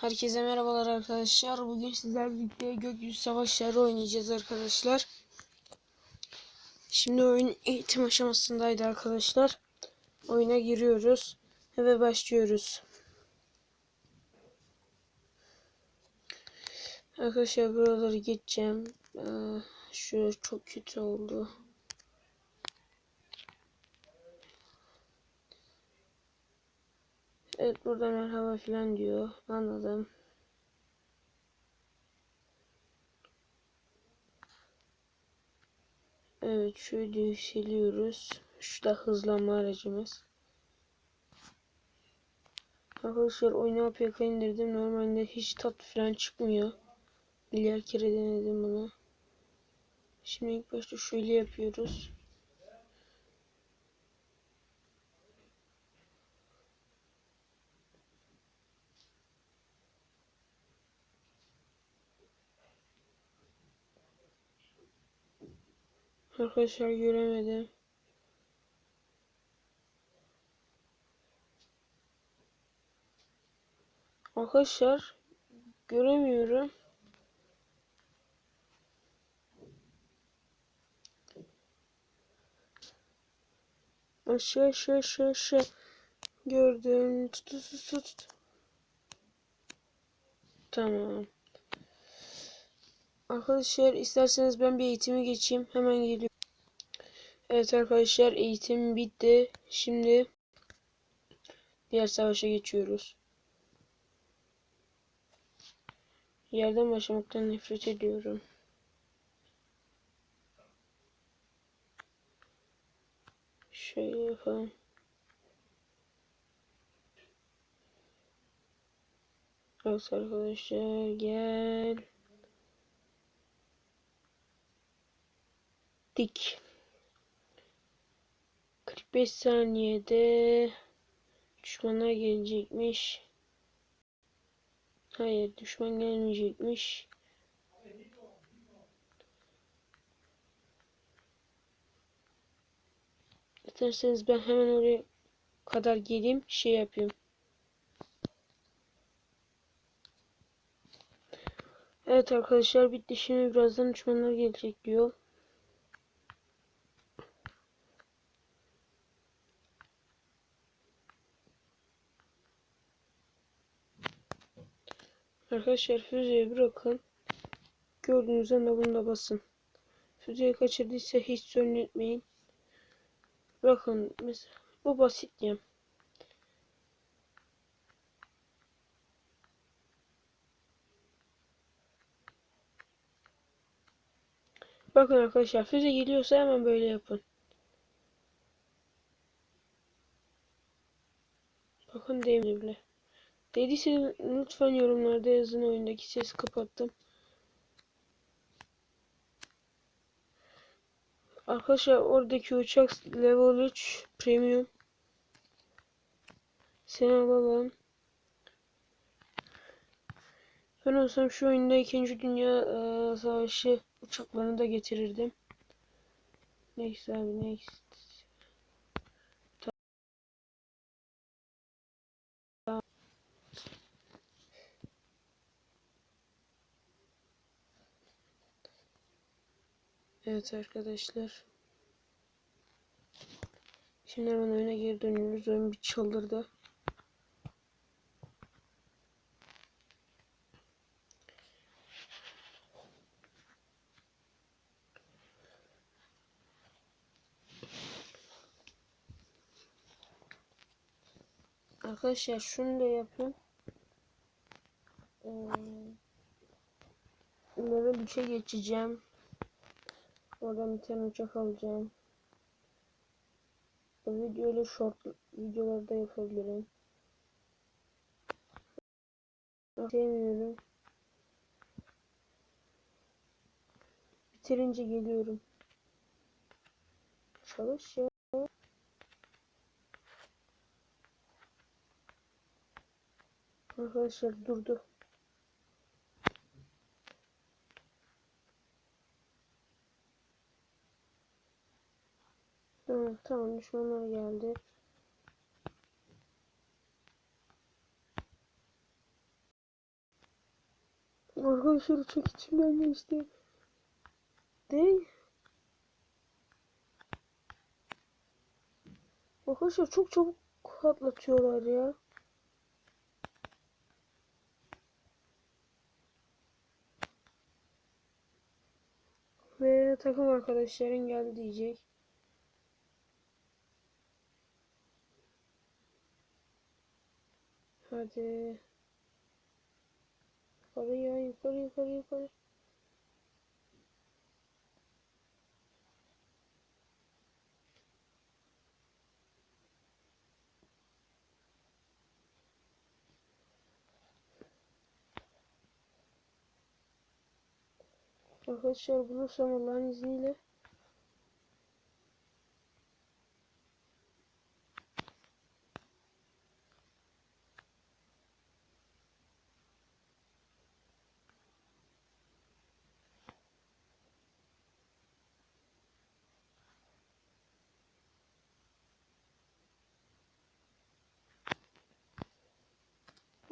Herkese merhabalar arkadaşlar. Bugün sizlerle birlikte gökyüzü savaşları oynayacağız arkadaşlar. Şimdi oyun eğitim aşamasındaydı arkadaşlar. Oyuna giriyoruz ve başlıyoruz. Arkadaşlar buraları geçeceğim. Ee, şurası çok kötü oldu. Evet burada merhaba falan diyor. Anladım. Evet şöyle yükseliyoruz. Şu da hızlanma aracımız. Arkadaşlar oyunu APK indirdim. Normalde hiç tat falan çıkmıyor. Milyar kere denedim bunu. Şimdi ilk başta şöyle yapıyoruz. Arkadaşlar göremedim. Arkadaşlar göremiyorum. Aşağı aşağı aşağı aşağı. Gördüm. Tut tut tut. Tamam. Arkadaşlar isterseniz ben bir eğitimi geçeyim. Hemen geliyorum. Evet arkadaşlar eğitim bitti. Şimdi diğer savaşa geçiyoruz. Yerden başlamaktan nefret ediyorum. Şöyle yapalım. Evet arkadaşlar gel. Dik. 45 saniyede düşmanlar gelecekmiş. Hayır düşman gelmeyecekmiş. İsterseniz ben hemen oraya kadar geleyim şey yapayım. Evet arkadaşlar bitti şimdi birazdan düşmanlar gelecek diyor. Arkadaşlar füzeyi bırakın. Gördüğünüz anda bunu da basın. Füzeyi kaçırdıysa hiç sorun. Bakın mesela bu basit yem. Bakın arkadaşlar füze geliyorsa hemen böyle yapın. Bakın değmedi bile. Dediyse lütfen yorumlarda yazın oyundaki sesi kapattım. Arkadaşlar oradaki uçak level 3 premium. Seni alalım. Ben olsam şu oyunda 2. Dünya e, Savaşı uçaklarını da getirirdim. Neyse abi neyse. Evet arkadaşlar. Şimdi hemen oyuna geri dönüyoruz. Oyun bir çıldırdı. Arkadaşlar şunu da yapın. Ee, level 3'e geçeceğim. Oradan bir tane uçak alacağım. Videolu short videolarda yapabilirim. Sevmiyorum. Bitirince geliyorum. Çalış ya. Arkadaşlar durdu. Tamam düşmanlar geldi. Arkadaşlar çok içimden geçti. Değil. Arkadaşlar çok çabuk atlatıyorlar ya. Ve takım arkadaşların geldi diyecek. Hadi. Yukarı ya yukarı yukarı yukarı. Arkadaşlar bulursam Allah'ın izniyle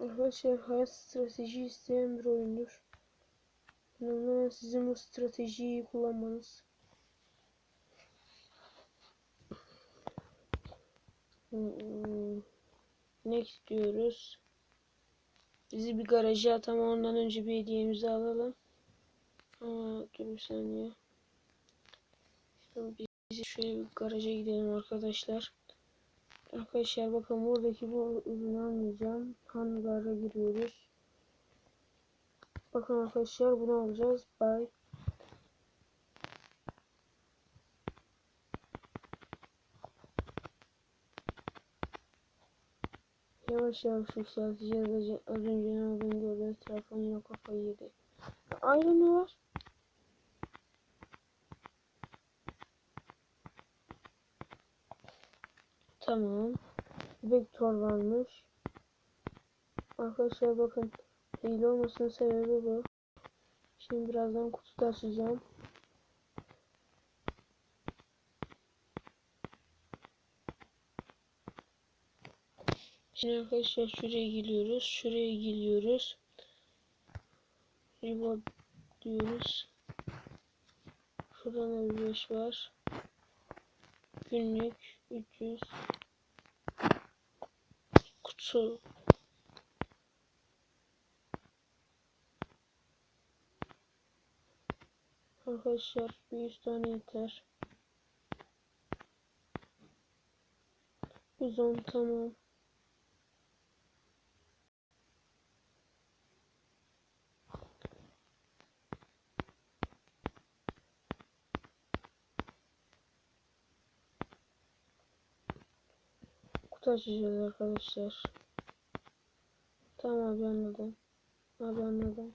Arkadaşlar hayat strateji isteyen bir oyundur. Önemli sizin bu stratejiyi kullanmanız. Hmm, Ne istiyoruz? Bizi bir garaja at ama ondan önce bir hediyemizi alalım. Ama dur bir saniye. Şimdi Biz şöyle bir garaja gidelim arkadaşlar. Arkadaşlar bakın buradaki bu ürünü almayacağım. Hangara giriyoruz. Bakın arkadaşlar bunu alacağız. Bye. Yavaş yavaş yükselteceğiz. Az- önce ne olduğunu gördünüz. Telefon yine kafayı yedi. Ayrı ne var? Tamam. Vektör varmış. Arkadaşlar bakın. Hile olmasının sebebi bu. Şimdi birazdan kutuda açacağım. Şimdi arkadaşlar şuraya geliyoruz. Şuraya geliyoruz. Reward diyoruz. Şuradan da bir 5 var. Günlük 300 kutu Arkadaşlar bir 100 tane yeter. 110 tamam. Kutu açacağız arkadaşlar. Tamam abi anladım. Abi anladım.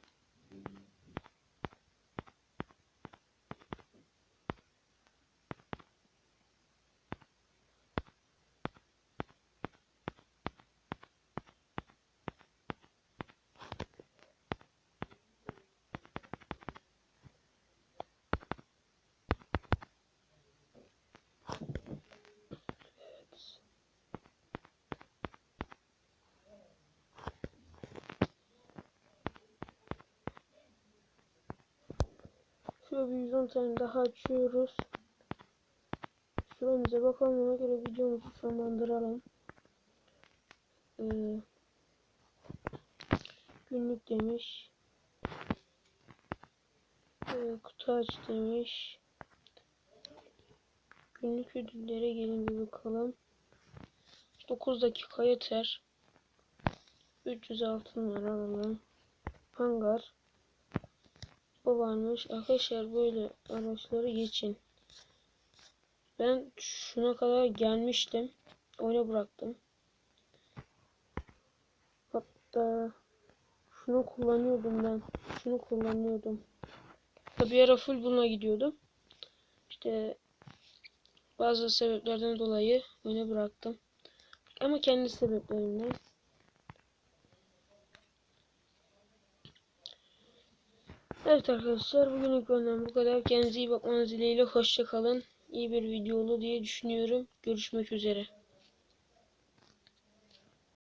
Şöyle bir 110 tane daha açıyoruz. Süremize bakalım ona göre videomuzu sonlandıralım. Ee, günlük demiş. Ee, kutu aç demiş. Günlük ödüllere gelin bir bakalım. 9 dakika yeter. 300 altın var alalım. Hangar. Bu varmış. Arkadaşlar böyle araçları geçin. Ben şuna kadar gelmiştim. Oyuna bıraktım. Hatta şunu kullanıyordum ben. Şunu kullanıyordum. Bir ara full buna gidiyordum. İşte bazı sebeplerden dolayı oyunu bıraktım. Ama kendi sebeplerimden. Evet arkadaşlar bugünlük benden bu kadar. Kendinize iyi bakmanız dileğiyle. Hoşça kalın. İyi bir video oldu diye düşünüyorum. Görüşmek üzere.